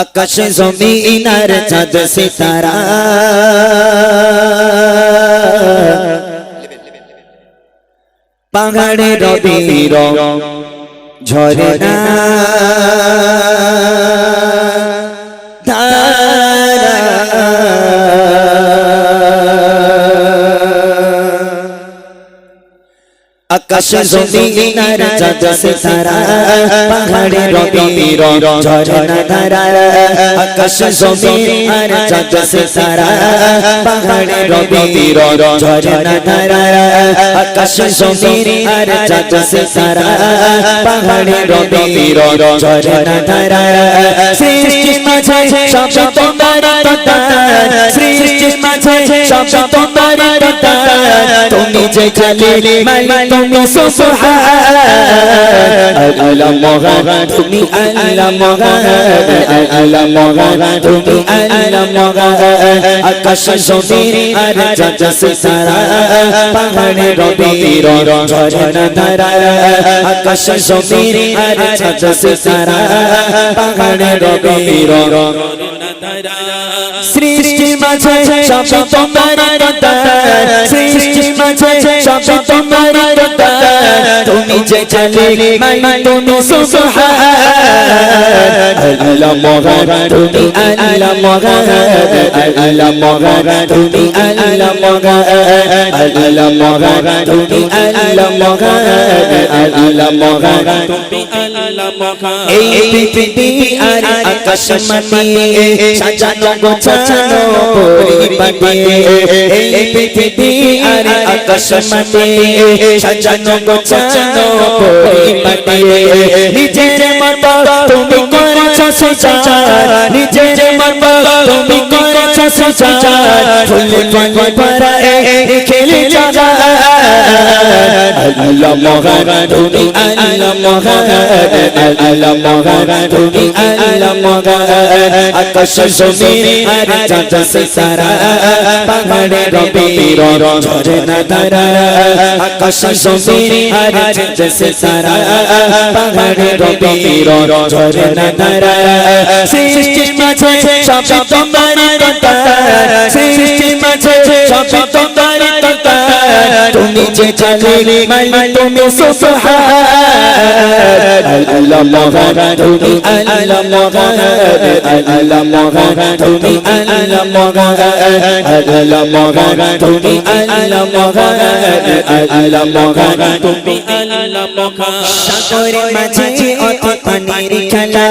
আকাশ জমিন আর চাঁদ সিতারা। পাহাড়ে রবি ঝরে না আকাশ জমিন আর চাঁদ সিতারা, পাহাড়ে রবি রং ঝরে না ধারা আকাশ জমিন আর চাঁদ সিতারা, পাহাড়ে রবি রং ঝরে না ধারা আকাশ জমিন আর চাঁদ সিতারা, পাহাড়ে রবি রং ঝরে না ধারা সৃষ্টি মাঝে সব সৃষ্টি মাঝে সব তুমি যে খালি মালিক তুমি সুবহান আল্লাহ মহান তুমি আল্লাহ মহান আল্লাহ মহান তুমি আল্লাহ মহান আকাশ জমিন আর চাঁদ সিতারা পাহাড়ে রবি ঝরনা ধারা আকাশ জমিন আর চাঁদ সিতারা পাহাড়ে রবি সৃষ্টি মাঝে সব তোমার কথা। সৃষ্টি মাঝে সব তোমার কথা। যে খালি মালিক তুমি সুবহান। আল্লাহ মহান, তুমি আল্লাহ মহান। আল্লাহ মহান, তুমি আল্লাহ মহান। আল্লাহ মহান, তুমি আল্লাহ মহান। আল্লাহ আকাশ মাটিয়ে মাটিয়ে সাজানো গোছানো পরিপাটিয়ে নিজের মতো তুমি করেছ সজার নিজের মতো খেলে যারা আল্লাহ মহান তুমি আল্লাহ মহান আল্লাহ মহান তুমি আল্লাহ মহান আকাশ জমিন আর চাঁদ সিতারা পাহাড়ে রবি ঝরে না ধারা আকাশ জমিন আর চাঁদ সিতারা পাহাড়ে রবি ঝরে না ধারা সৃষ্টি মাঝে সব তোমার কথা সৃষ্টি মাঝে সব তোমার কথা তুমি যে খালি মালিক তুমি সুবহান আল্লাহ মহান তুমি আল্লাহ মহান আল্লাহ মহান তুমি আল্লাহ মহান আল্লাহ মহান তুমি আল্লাহ মহান আল্লাহ মহান তুমি আল্লাহ মহান সাগরের মাঝে অতি পানির খেলা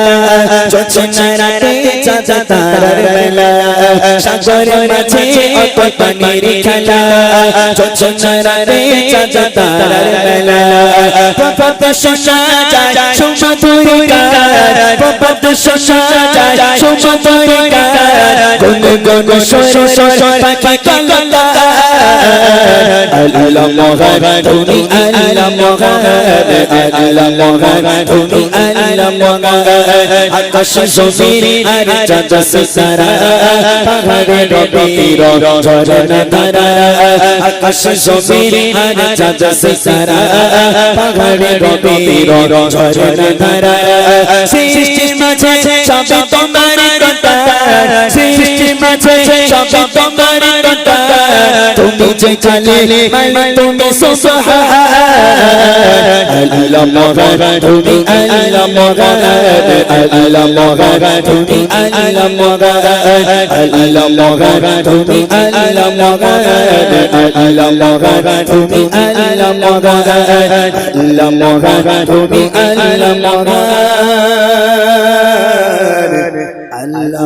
যোচনা রাতে চাচা তারার বেলা সাগরের মাঝে অতি পানির খেলা যোচনা রাতে চাচা তারার বেলা প্রপত শোনা যায় সুমধুর গান প্রপত শোনা যায় সুমধুর গান গুন গুন শোর শোর পাখি কলকা আল্লাহ মহান তুমি আল্লাহ মহান আল্লাহ মহান তুমি আল্লাহ মহান আকাশ জমিন আর চাঁদ সিতারা পাহাড়ে রবি ঝরনা ধারা আকাশ জমিন আর চাঁদ সিতারা পাহাড়ে রবি ঝরনা ধারা সৃষ্টি মাঝে সব তোমার কথা সৃষ্টি মাঝে সব তোমার তুমি যে মালিক তুমি আল্লাহ মহান তুমি আল্লাহ মহান আল্লাহ মহান তুমি আল্লাহ মহান আল্লাহ মহান তুমি আল্লাহ মহান আল্লাহ মহান তুমি আল্লাহ আল্লাহ